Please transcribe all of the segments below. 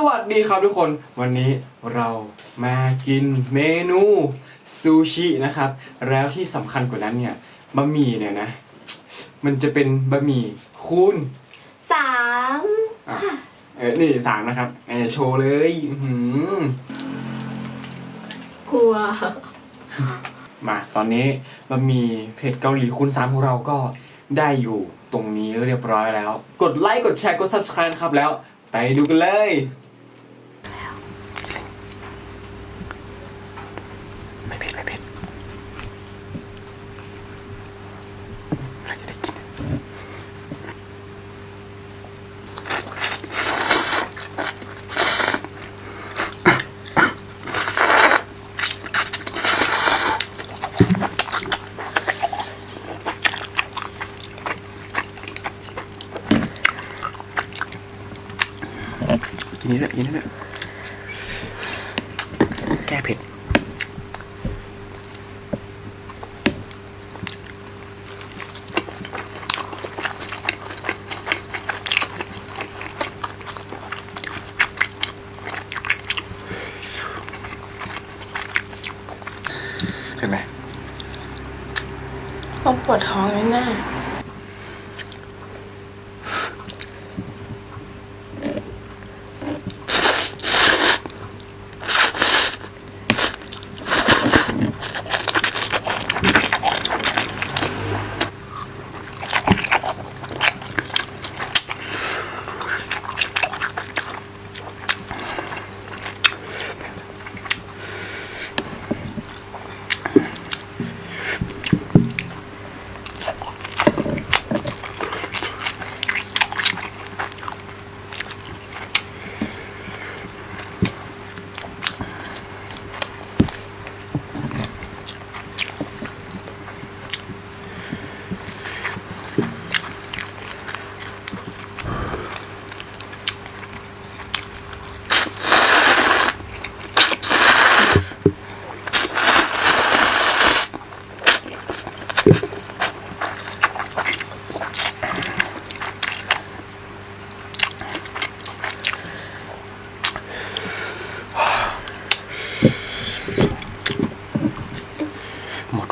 สวัสดีครับทุกคนวันนี้เรามากินเมนูซูชินะครับ แล้วที่สำคัญกว่านั้นเนี่ยบะหมี่เนี่ยนะ มันจะเป็นบะหมี่คูณสามอะเออนี่สามนะครับเออโชว์เลยอื้อหือกลัวมาตอนนี้บะหมี่เผ็ดเกาหลีคูณสามของเราก็ได้อยู่ตรงนี้เรียบร้อยแล้ว กดไลค์กดแชร์กด subscribe นะครับแล้ว ไปดูกันเลย ไม่เผ็ดไม่เผ็ดเราจะได้กิน กินนี้ด้วยกินนี้ด้วยแก้เผ็ดเห็นไหม ต้องปวดท้องแน่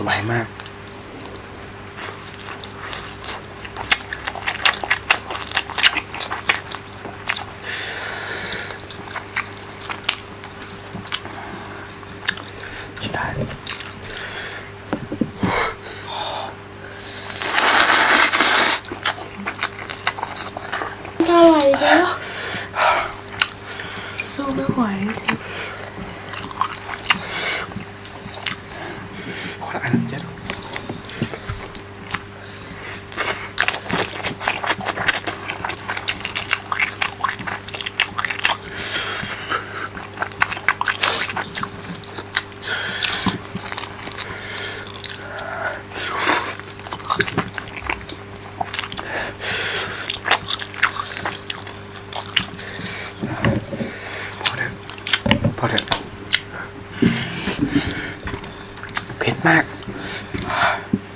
หมดไวมากใช่ๆไม่ไหวแล้วสู้ไม่ไหวจริง 안대로 버려. 버려. mạc